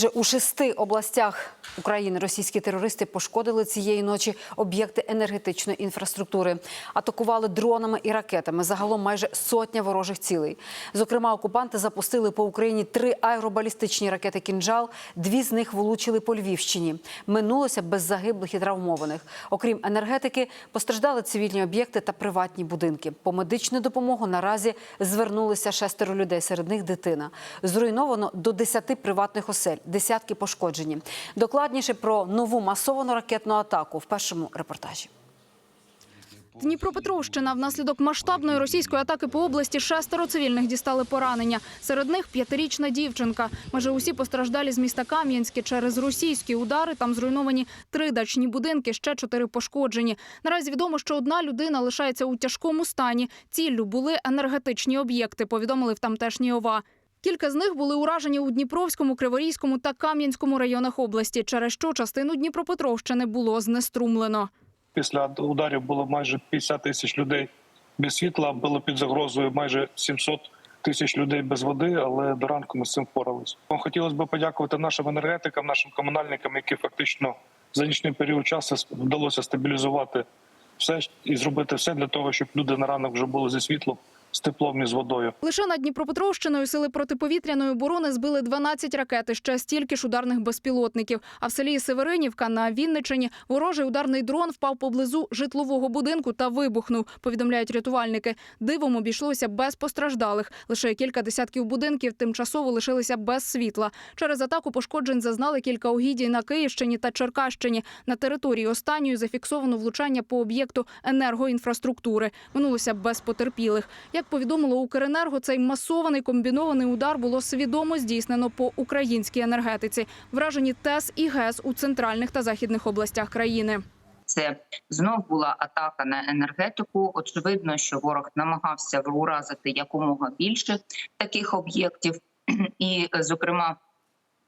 Вже у шести областях України російські терористи пошкодили цієї ночі об'єкти енергетичної інфраструктури, атакували дронами і ракетами. Загалом майже сотня ворожих цілей. Зокрема, окупанти запустили по Україні три аеробалістичні ракети «Кінжал». Дві з них влучили по Львівщині. Минулося без загиблих і травмованих. Окрім енергетики, постраждали цивільні об'єкти та приватні будинки. По медичну допомогу наразі звернулися шестеро людей. Серед них дитина. Зруйновано до 10 приватних осель, десятки пошкоджені. Докладніше про нову масовану ракетну атаку в першому репортажі. Дніпропетровщина внаслідок масштабної російської атаки по області шестеро цивільних дістали поранення. Серед них п'ятирічна дівчинка. Майже усі постраждалі з міста Кам'янське через російські удари. Там зруйновані три дачні будинки, ще чотири пошкоджені. Наразі відомо, що одна людина лишається у тяжкому стані. Ціллю були енергетичні об'єкти. Повідомили в тамтешній ОВА. Кілька з них були уражені у Дніпровському, Криворізькому та Кам'янському районах області, через що частину Дніпропетровщини було знеструмлено. Після ударів було майже 50 тисяч людей без світла. Було під загрозою майже 700 тисяч людей без води, але до ранку ми з цим впоралися. Хотілося б подякувати нашим енергетикам, нашим комунальникам, які фактично за нічний період часу вдалося стабілізувати все і зробити все для того, щоб люди на ранок вже були зі світлом, з теплом і з водою. Лише над Дніпропетровщиною сили протиповітряної оборони збили 12 ракет ще стільки ж ударних безпілотників. А в селі Северинівка на Вінничині ворожий ударний дрон впав поблизу житлового будинку та вибухнув. Повідомляють рятувальники. Дивом обійшлося без постраждалих. Лише кілька десятків будинків тимчасово лишилися без світла. Через атаку пошкоджень зазнали кілька угідій на Київщині та Черкащині. На території останньої зафіксовано влучання по об'єкту енергоінфраструктури. Минулося без потерпілих. Як повідомило Укренерго, цей масований комбінований удар було свідомо здійснено по українській енергетиці. Вражені ТЕС і ГЕС у центральних та західних областях країни. Це знов була атака на енергетику. Очевидно, що ворог намагався уразити якомога більше таких об'єктів, і, зокрема.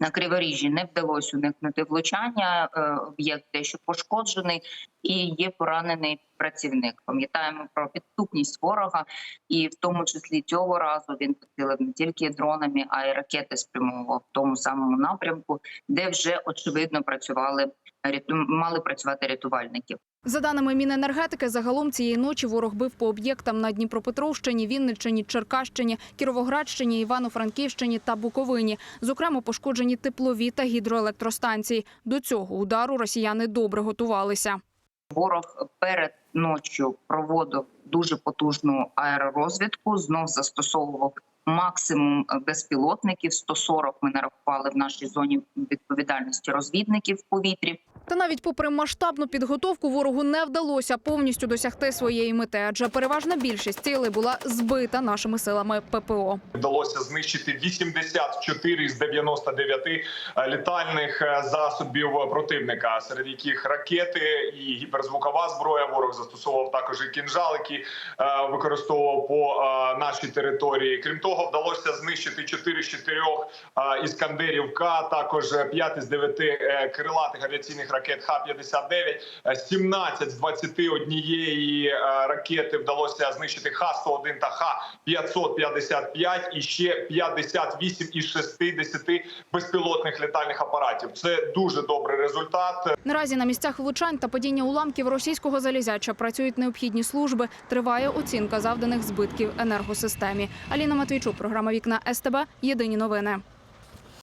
На Криворіжжі не вдалося уникнути влучання. е, Об'єкт дещо пошкоджений і є поранений працівник. Пам'ятаємо про підступність ворога, і в тому числі цього разу він поцілив не тільки дронами, а й ракети спрямовував в тому самому напрямку, де вже очевидно працювали мали працювати рятувальники. За даними Міненергетики, загалом цієї ночі ворог бив по об'єктам на Дніпропетровщині, Вінниччині, Черкащині, Кіровоградщині, Івано-Франківщині та Буковині. Зокрема, пошкоджені теплові та гідроелектростанції. До цього удару росіяни добре готувалися. Ворог перед ноччю проводив дуже потужну аеророзвідку. Знов застосовував максимум безпілотників. 140 ми нарахували в нашій зоні відповідальності розвідників повітрі. Та навіть попри масштабну підготовку ворогу не вдалося повністю досягти своєї мети, адже переважна більшість цілей була збита нашими силами ППО. вдалося знищити 84 з 99 літальних е, засобів противника, серед яких ракети і гіперзвукова зброя. Ворог застосовував також і кінжал, які е, використовував по е, нашій території. Крім того, вдалося знищити 4 з 4 е, іскандерів К, також 5 з 9 е, крилатих авіаційних ракет Х-59, е, 17 з 21 е, ракети вдалося знищити Х-101 та Х-555 і ще 58 із 60 безпілотних літальних апаратів. Це дуже добрий результат. Наразі на місцях влучань та падіння уламків російського залізяча працюють необхідні служби. Триває оцінка завданих збитків енергосистемі. Аліна Матвійчук, програма Вікна СТБ. Єдині новини.